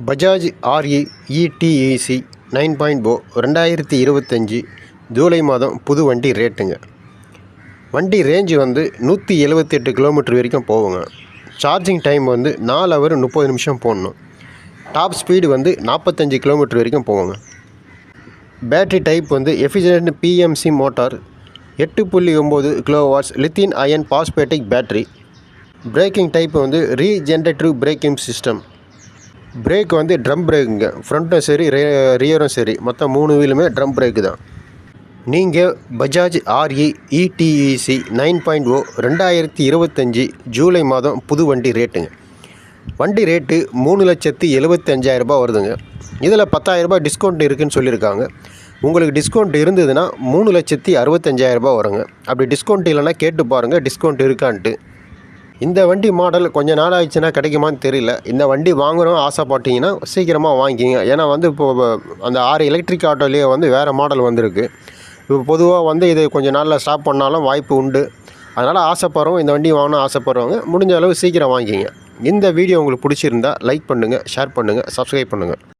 Bajaj RE ETEC nine point போ ரெண்டாயிரத்தி இருபத்தஞ்சி ஜூலை மாதம் புது வண்டி ரேட்டுங்க வண்டி ரேஞ்சு வந்து நூற்றி எழுபத்தெட்டு கிலோமீட்டர் வரைக்கும் போவோங்க சார்ஜிங் டைம் வந்து நாலு ஹவர் முப்பது நிமிஷம் போடணும். டாப் ஸ்பீடு வந்து நாற்பத்தஞ்சு கிலோமீட்டர் வரைக்கும் போவோங்க பேட்டரி டைப் வந்து எஃபிஷியன்ட் பிஎம்சி மோட்டார் எட்டு புள்ளி ஒம்பது கிலோவாட்ஸ் லித்தின் அயன் பாஸ்பேட்டிக் பேட்டரி பிரேக்கிங் டைப் வந்து ரீஜென்ரேட்டிவ் பிரேக்கிங் சிஸ்டம் பிரேக் வந்து ட்ரம் பிரேக்குங்க ஃப்ரண்ட்டும் சரி ரியரும் சரி. மொத்தம் மூணு வீலுமே ட்ரம் பிரேக்கு தான். நீங்கள் Bajaj RE ETEC nine point O ரெண்டாயிரத்தி இருபத்தஞ்சி ஜூலை மாதம் புது வண்டி ரேட்டுங்க வண்டி ரேட்டு மூணு லட்சத்தி எழுபத்தஞ்சாயிரரூபா வருதுங்க. இதில் பத்தாயிரரூபா டிஸ்கவுண்ட் இருக்குதுன்னு சொல்லியிருக்காங்க. உங்களுக்கு டிஸ்கவுண்ட் இருந்ததுன்னா மூணு லட்சத்தி அறுபத்தஞ்சாயிரரூபா வருங்க. அப்படி டிஸ்கவுண்ட் இல்லைன்னா கேட்டு பாருங்கள் டிஸ்கவுண்ட் இருக்கான்ட்டு. இந்த வண்டி மாடல் கொஞ்சம் நாள் ஆயிடுச்சுன்னா கிடைக்குமான்னு தெரியல. இந்த வண்டி வாங்குகிறோம் ஆசைப்பட்டீங்கன்னா சீக்கிரமாக வாங்கிக்கிங்க. ஏன்னா வந்து இப்போ அந்த ஆறு எலக்ட்ரிக் ஆட்டோலேயே வந்து வேறு மாடல் வந்திருக்கு. இப்போ பொதுவாக வந்து இது கொஞ்சம் நாளில் ஸ்டாப் பண்ணாலும் வாய்ப்பு உண்டு. அதனால் ஆசைப்படுறோம் இந்த வண்டி வாங்கணும் ஆசைப்படுறவங்க முடிஞ்ச அளவு சீக்கிரம் வாங்கிக்கிங்க. இந்த வீடியோ உங்களுக்கு பிடிச்சிருந்தா லைக் பண்ணுங்கள் ஷேர் பண்ணுங்கள் சப்ஸ்கிரைப் பண்ணுங்கள்